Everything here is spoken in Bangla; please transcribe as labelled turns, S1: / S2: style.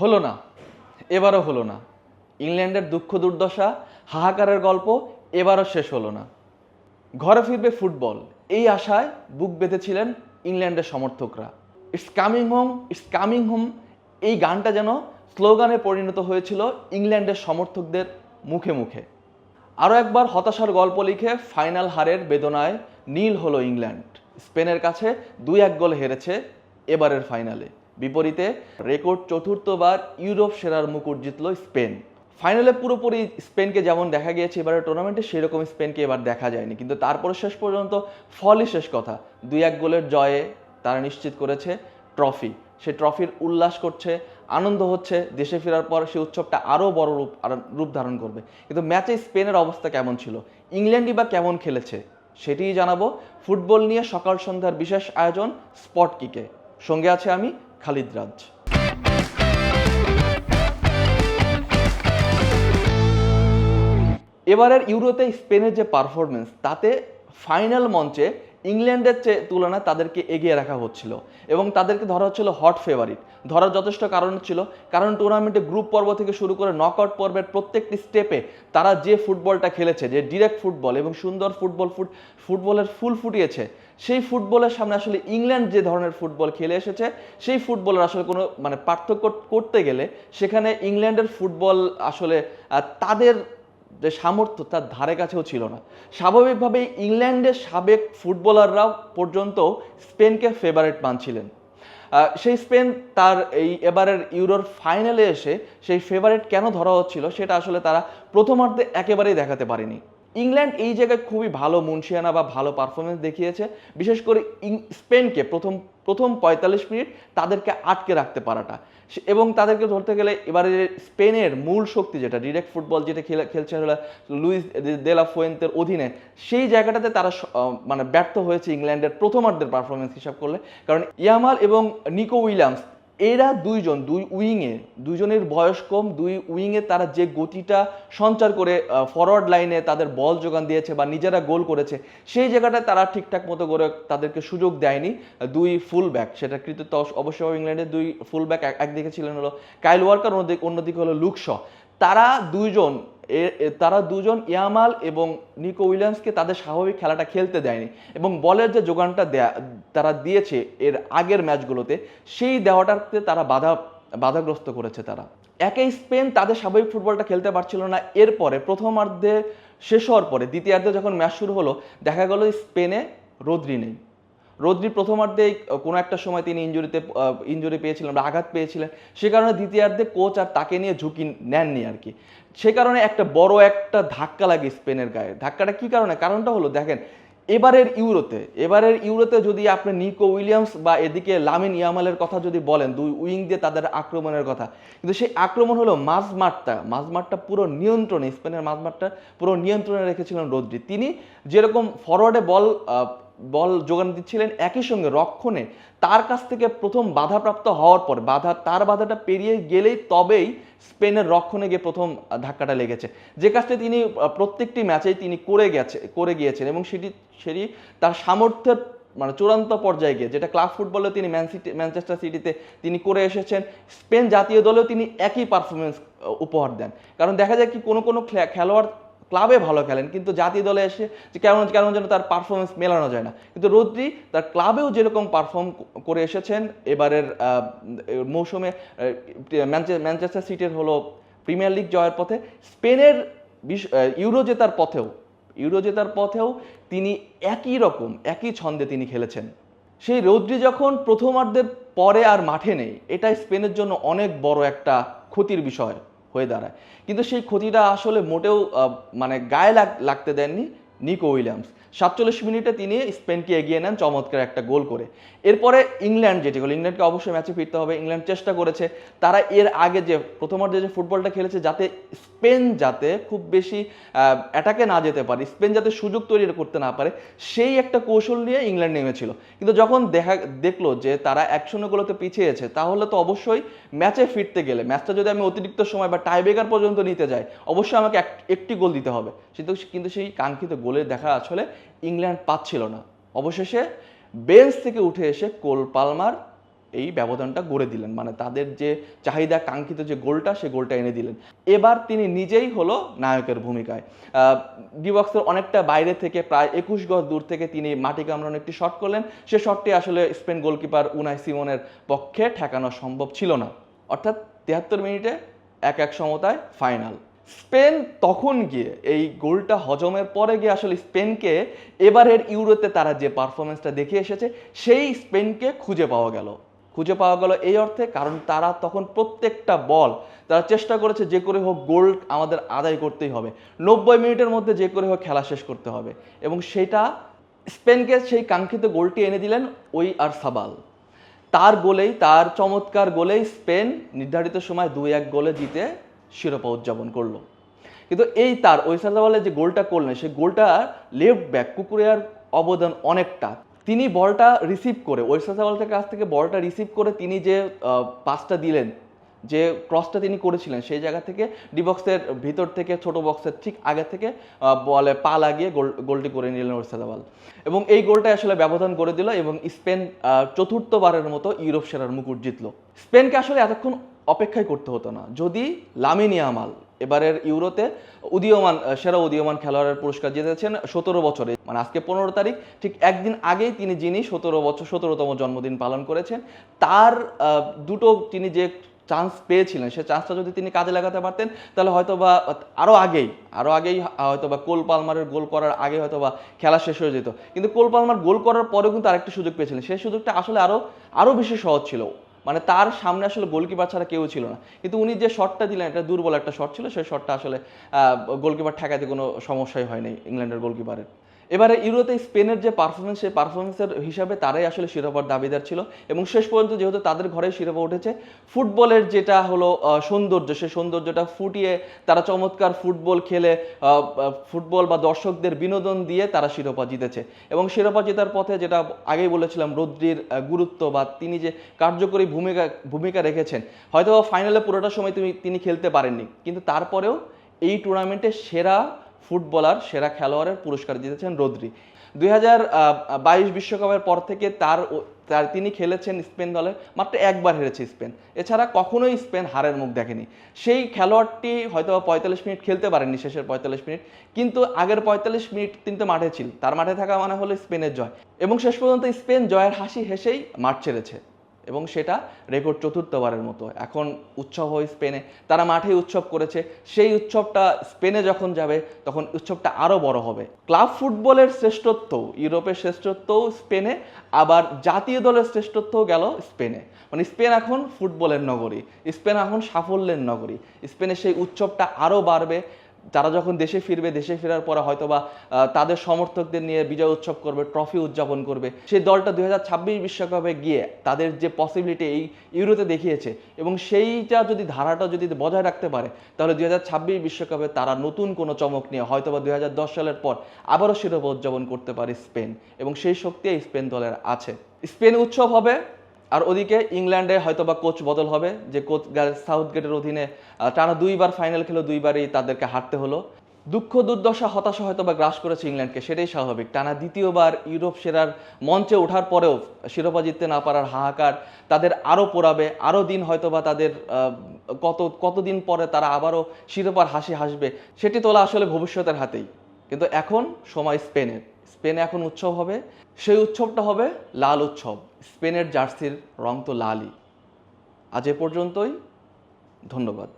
S1: হলো না, এবারও হলো না। ইংল্যান্ডের দুঃখ দুর্দশা, হাহাকারের গল্প, এবারও শেষ হলো না। ঘরে ফিরবে ফুটবল। এই আশায় বুক বেঁধেছিলেন ইংল্যান্ডের সমর্থকরা। It's coming home, it's coming home. এই গানটা যেন স্লোগানে পরিণত হয়েছিল ইংল্যান্ডের সমর্থকদের মুখে মুখে। আরও একবার হতাশার গল্প লিখে ফাইনাল হারের বেদনায় নীল হলো ইংল্যান্ড। স্পেনের কাছে দুই এক গোল হেরেছে এবারের ফাইনালে। বিপরীতে রেকর্ড চতুর্থবার ইউরোপ সেরার মুকুট জিতল স্পেন। ফাইনালে পুরোপুরি স্পেনকে যেমন দেখা গিয়েছে, এবারের টুর্নামেন্টে সেরকম স্পেনকে এবার দেখা যায়নি। কিন্তু তারপরে শেষ পর্যন্ত ফলই শেষ কথা। দুই এক গোলের জয়ে তারা নিশ্চিত করেছে ট্রফি। সে ট্রফির উল্লাস করছে, আনন্দ হচ্ছে, দেশে ফেরার পর সেই উৎসবটা আরও বড় রূপ রূপ ধারণ করবে। কিন্তু ম্যাচে স্পেনের অবস্থা কেমন ছিল? ইংল্যান্ডই বা কেমন খেলেছে? সেটিই জানাব। ফুটবল নিয়ে সকাল সন্ধ্যার বিশেষ আয়োজন স্পট কিকে সঙ্গে আছে আমি খালিদ রাজ এবারের ইউরোতে স্পেনের যে পারফরমেন্স তাতে ফাইনাল মঞ্চে ইংল্যান্ডের চেয়ে তুলনায় তাদেরকে এগিয়ে রাখা হচ্ছিল এবং তাদেরকে ধরা হচ্ছিল হট ফেভারিট ধরার যথেষ্ট কারণ ছিল, কারণ টুর্নামেন্টে গ্রুপ পর্ব থেকে শুরু করে নকআউট পর্বের প্রত্যেকটি স্টেপে তারা যে ফুটবলটা খেলেছে, যে ডিরেক্ট ফুটবল এবং সুন্দর ফুটবল ফুট ফুটবলের ফুল ফুটিয়েছে, সেই ফুটবলের সামনে আসলে ইংল্যান্ড যে ধরনের ফুটবল খেলে এসেছে, সেই ফুটবলের আসলে কোনো মানে পার্থক্য করতে গেলে সেখানে ইংল্যান্ডের ফুটবল আসলে তাদের যে সামর্থ্য তার ধারে কাছেও ছিল না। স্বাভাবিকভাবে ইংল্যান্ডের সাবেক ফুটবলাররাও পর্যন্ত স্পেনকে ফেভারেট মানছিলেন। সেই স্পেন তার এই এবারের ইউরোর ফাইনালে এসে সেই ফেভারেট কেন ধরা হচ্ছিল সেটা আসলে তারা প্রথমার্ধে একেবারেই দেখাতে পারেনি। ইংল্যান্ড এই জায়গায় খুবই ভালো মুন্সিয়ানা বা ভালো পারফরমেন্স দেখিয়েছে। বিশেষ করে স্পেনকে প্রথম প্রথম পঁয়তাল্লিশ মিনিট তাদেরকে আটকে রাখতে পারাটা। এবং তাদেরকে ধরতে গেলে এবারে স্পেনের মূল শক্তি যেটা ডিরেক্ট ফুটবল যেটা খেলা খেলছে হলো লুইস দেলা ফুয়েন্তের অধীনে। সেই জায়গাটাতে তারা মানে ব্যর্থ হয়েছে ইংল্যান্ডের প্রথমার্ধের পারফরমেন্স হিসাব করলে। কারণ ইয়ামাল এবং নিকো উইলিয়ামস এরা দুইজন, দুই উইংয়ে, দুইজনের বয়স কম, দুই উইংয়ে তারা যে গতিটা সঞ্চার করে ফরওয়ার্ড লাইনে তাদের বল যোগান দিয়েছে বা নিজেরা গোল করেছে, সেই জায়গাটায় তারা ঠিকঠাক মতো করে তাদেরকে সুযোগ দেয়নি। দুই ফুল ব্যাক সেটা কৃতিত্ব অবশ্য- অবশ্যই ইংল্যান্ডের দুই ফুল ব্যাক একদিকে ছিলেন হলো কাইল ওয়ার্কার অন্যদিকে হলো লুকশ তারা দুইজন তারা দুজন ইয়ামাল এবং নিকো উইলিয়ামসকে তাদের স্বাভাবিক খেলাটা খেলতে দেয়নি। এবং বলের যে যোগানটা দেয়া, তারা দিয়েছে এর আগের ম্যাচগুলোতে, সেই দেওয়াটাতে তারা বাধা, বাধাগ্রস্ত করেছে তারা। একে স্পেন তাদের স্বাভাবিক ফুটবলটা খেলতে পারছিল না। এরপরে, প্রথমার্ধে শেষ হওয়ার পরে, দ্বিতীয়ার্ধে যখন ম্যাচ শুরু হলো, দেখা গেল স্পেনে রোদ্রি নেই। রোদ্রি প্রথমার্ধে কোনো একটা সময় তিনি ইঞ্জুরিতে ইঞ্জুরি পেয়েছিলেন বা আঘাত পেয়েছিলেন। সে কারণে দ্বিতীয়ার্ধে কোচ আর তাকে নিয়ে ঝুঁকি নেননি আর কি। সে কারণে একটা বড় একটা ধাক্কা লাগে স্পেনের গায়ে। ধাক্কাটা কি কারণে? কারণটা হলো, দেখেন, এবারের ইউরোতে এবারের ইউরোতে যদি আপনি নিকো উইলিয়ামস বা এদিকে লামিন ইয়ামালের কথা যদি বলেন, দুই উইং দিয়ে তাদের আক্রমণের কথা। কিন্তু সেই আক্রমণ হলো মাঝমাঠটা মাঝমাঠটা পুরো নিয়ন্ত্রণে, স্পেনের মাঝমাঠটা পুরো নিয়ন্ত্রণে রেখেছিলেন রোদ্রি। তিনি যেরকম ফরওয়ার্ডে বল বল যোগান দিচ্ছিলেন একই সঙ্গে রক্ষণে। তার কাছ থেকে প্রথম বাধাপ্রাপ্ত হওয়ার পর বাধা, তার বাধাটা পেরিয়ে গেলেই তবেই স্পেনের রক্ষণে গিয়ে প্রথম ধাক্কাটা লেগেছে। যে কাজটা তিনি প্রত্যেকটি ম্যাচেই তিনি করে গেছে, করে গিয়েছেন এবং সেটি সেটি তার সামর্থ্যের মানে চূড়ান্ত পর্যায়ে গিয়ে, যেটা ক্লাব ফুটবলে তিনি ম্যান সিটি, ম্যানচেস্টার সিটিতে তিনি করে এসেছেন, স্পেন জাতীয় দলেও তিনি একই পারফরমেন্স উপহার দেন। কারণ দেখা যায় কি কোনো কোনো খেলোয়াড় ক্লাবে ভালো খেলেন, কিন্তু জাতীয় দলে এসে যে কেমন কেমন যেন তার পারফরমেন্স মেলানো যায় না। কিন্তু রোদ্রি তার ক্লাবেও যেরকম পারফর্ম করে এসেছেন, এবারের মৌসুমে ম্যানচেস্টার সিটির হলো প্রিমিয়ার লিগ জয়ের পথে, স্পেনের ইউরো জেতার পথেও, ইউরো জেতার পথেও তিনি একই রকম, একই ছন্দে তিনি খেলেছেন। সেই রৌদ্রি যখন প্রথমার্ধের পরে আর মাঠে নেই এটা স্পেনের জন্য অনেক বড় একটা ক্ষতির বিষয়। হয়ে দাঁড়ায়। কিন্তু সেই ক্ষতিটা আসলে মোটেও মানে গায়ে লাগ- লাগতে দেননি। Nico Williams. সাতচল্লিশ মিনিটে তিনি স্পেনকে এগিয়ে নেন চমৎকার একটা গোল করে। এরপরে ইংল্যান্ড যেটি হলো, ইংল্যান্ডকে অবশ্যই ম্যাচে ফিরতে হবে। ইংল্যান্ড চেষ্টা করেছে। তারা এর আগে যে প্রথমার্ধে যে ফুটবলটা খেলেছে, যাতে স্পেন যাতে খুব বেশি অ্যাটাকে না যেতে পারে, স্পেন যাতে সুযোগ তৈরি করতে না পারে, সেই একটা কৌশল নিয়ে ইংল্যান্ড নেমেছিল। কিন্তু যখন দেখা, দেখল যে তারা একশোগুলোতে পিছিয়েছে, তাহলে তো অবশ্যই ম্যাচে ফিরতে গেলে, ম্যাচটা যদি আমি অতিরিক্ত সময় বা টাইব্রেকার পর্যন্ত নিতে যাই, অবশ্যই আমাকে এক- একটি গোল দিতে হবে। কিন্তু সেই কাঙ্ক্ষিত গোলের দেখা আসলে ইংল্যান্ড পাচ্ছিল না। অবশেষে বেঞ্চ থেকে উঠে এসে কোল পালমার এই ব্যবধানটা গড়ে দিলেন। মানে তাদের যে চাহিদা, কাঙ্ক্ষিত যে গোলটা, সে গোলটা এনে দিলেন। এবার তিনি নিজেই হলো নায়কের ভূমিকায়। ডিবক্সের অনেকটা বাইরে থেকে প্রায় একুশ গজ দূর থেকে তিনি মাটি কামড়ানো একটি শট করলেন। সে শটটি আসলে স্পেন গোলকিপার উনাই সিমনের পক্ষে ঠেকানো সম্ভব ছিল না। অর্থাৎ তিয়াত্তর মিনিটে এক এক সমতায় ফাইনাল। স্পেন তখন গিয়ে, এই গোলটা হজমের পরে গিয়ে আসলে স্পেনকে এবারের ইউরোতে তারা যে পারফরমেন্সটা দেখে এসেছে, সেই স্পেনকে খুঁজে পাওয়া গেল। খুঁজে পাওয়া গেল এই অর্থে কারণ তারা তখন প্রত্যেকটা বল, তারা চেষ্টা করেছে যে করে হোক গোল আমাদের আদায় করতেই হবে। নব্বই মিনিটের মধ্যে যে করে হোক খেলা শেষ করতে হবে। এবং সেটা স্পেনকে সেই কাঙ্ক্ষিত গোলটি এনে দিলেন ওই আর সাবাল। তার গোলেই, তার চমৎকার গোলেই স্পেন নির্ধারিত সময় দুই এক গোলে জিতে শিরোপা উদযাপন করল। কিন্তু এই তার ওইসালাওয়ালে যে গোলটা করলেন, সেই গোলটা লেফট ব্যাক কুকুরিয়ার অবদান অনেকটা। তিনি বলটা রিসিভ করে ওইসালাওয়ালের কাছ থেকে বলটা রিসিভ করে তিনি যে পাসটা দিলেন, যে ক্রসটা তিনি করেছিলেন, সেই জায়গা থেকে ডিবক্সের ভিতর থেকে ছোট বক্সের ঠিক আগে থেকে বলে পা লাগিয়ে গোল, গোলটি করে নিলেন ওরসাদাওয়াল এবং এই গোলটা আসলে ব্যবধান করে দিল এবং স্পেন চতুর্থবারের মতো ইউরোপ সেরার মুকুট জিতল। স্পেনকে আসলে এতক্ষণ অপেক্ষাই করতে হতো না। যদি লামিনী আমাল এবারের ইউরোতে উদীয়মান সেরা উদীয়মান খেলোয়াড়ের পুরস্কার জিতেছেন সতেরো বছরে মানে আজকে পনেরো তারিখ, ঠিক একদিন আগেই তিনি যিনি সতেরো বছর, সতেরোতম জন্মদিন পালন করেছেন, তার দুটো তিনি যে চান্স পেয়েছিলেন, সে চান্সটা যদি তিনি কাজে লাগাতে পারতেন, তাহলে হয়তো বা আরও আগেই আরও আগেই হয়তো বা কোল পালমারের গোল করার আগে হয়তো বা খেলা শেষ হয়ে যেত। কিন্তু কোল পালমার গোল করার পরেও কিন্তু আরেকটি সুযোগ পেয়েছিলেন। সেই সুযোগটা আসলে আরও আরও বেশি সহজ ছিল। মানে তার সামনে আসলে গোলকিপার ছাড়া কেউ ছিল না। কিন্তু উনি যে শটটা দিলেন, এটা দুর্বল একটা শট ছিল, সেই শটটা আসলে গোলকিপার ঠেকাতে কোনো সমস্যাই হয়নি ইংল্যান্ডের গোলকিপারের। এবারে ইউরোতে স্পেনের যে পারফরমেন্স সেই পারফরমেন্সের হিসাবে তারাই আসলে শিরোপার দাবিদার ছিল। এবং শেষ পর্যন্ত যেহেতু তাদের ঘরে শিরোপা উঠেছে, ফুটবলের যেটা হলো সৌন্দর্য, সেই সৌন্দর্যটা ফুটিয়ে তারা চমৎকার ফুটবল খেলে ফুটবল বা দর্শকদের বিনোদন দিয়ে তারা শিরোপা জিতেছে। এবং শিরোপা জেতার পথে যেটা আগেই বলেছিলাম, রদ্রির গুরুত্ব বা তিনি যে কার্যকরী ভূমিকা ভূমিকা রেখেছেন হয়তো ফাইনালে পুরোটা সময় তুমি, তিনি খেলতে পারেননি। কিন্তু তারপরেও এই টুর্নামেন্টে সেরা ফুটবলার, সেরা খেলোয়াড়ের পুরস্কার জিতেছেন রদ্রি। দুই বাইশ বিশ্বকাপের পর থেকে তার তার তিনি খেলেছেন স্পেন দলে, মাত্র একবার হেরেছে স্পেন। এছাড়া কখনোই স্পেন হারের মুখ দেখেনি। সেই খেলোয়াড়টি হয়তো পঁয়তাল্লিশ মিনিট খেলতে পারেননি শেষের পঁয়তাল্লিশ মিনিট, কিন্তু আগের পঁয়তাল্লিশ মিনিট তিনি তো মাঠে ছিল তার মাঠে থাকা মানে হলো স্পেনের জয়। এবং শেষ পর্যন্ত স্পেন জয়ের হাসি হেসেই মাঠ ছেড়েছে। এবং সেটা রেকর্ড চতুর্থবারের মতো। এখন উৎসব হয় স্পেনে। তারা মাঠে উৎসব করেছে। সেই উৎসবটা স্পেনে যখন যাবে, তখন উৎসবটা আরও বড় হবে। ক্লাব ফুটবলের শ্রেষ্ঠত্ব, ইউরোপের শ্রেষ্ঠত্বও স্পেনে। আবার জাতীয় দলের শ্রেষ্ঠত্বও গেল স্পেনে। মানে স্পেন এখন ফুটবলের নগরী। স্পেন এখন সাফল্যের নগরী। স্পেনে সেই উৎসবটা আরও বাড়বে। তারা যখন দেশে ফিরবে, দেশে ফেরার পরে হয়তোবা তাদের সমর্থকদের নিয়ে বিজয় উৎসব করবে ট্রফি উদযাপন করবে। সেই দলটা দুই বিশ্বকাপে গিয়ে তাদের যে পসিবিলিটি এই ইউরোতে দেখিয়েছে এবং সেইটা যদি ধারাটা যদি বজায় রাখতে পারে, তাহলে দুই হাজার ছাব্বিশ বিশ্বকাপে তারা নতুন কোনো চমক নিয়ে হয়তোবা দুই হাজার দশ সালের পর আবারও শিরোপা উদযাপন করতে পারে স্পেন। এবং সেই শক্তি স্পেন দলের আছে। স্পেন উৎসব হবে আর ওদিকে ইংল্যান্ডে হয়তো বা কোচ বদল হবে। যে কোচ সাউথ গেটের অধীনে টানা দুইবার ফাইনাল খেলো দুইবারই তাদেরকে হারতে হলো। দুঃখ, দুর্দশা, হতাশা হয়তো বা গ্রাস করেছে ইংল্যান্ডকে, সেটাই স্বাভাবিক। টানা দ্বিতীয়বার ইউরোপ সেরার মঞ্চে ওঠার পরেও শিরোপা জিততে না পারার হাহাকার তাদের আরও পোড়াবে। আরও দিন হয়তো বা তাদের কত, কতদিন পরে তারা আবারও শিরোপার হাসি হাসবে, সেটি তোলা আসলে ভবিষ্যতের হাতেই। কিন্তু এখন সময় স্পেনের। স্পেনে এখন উৎসব হবে। সেই উৎসবটা হবে লাল উৎসব। স্পেনের জার্সির রং তো লালই। আজ এ পর্যন্তই। ধন্যবাদ।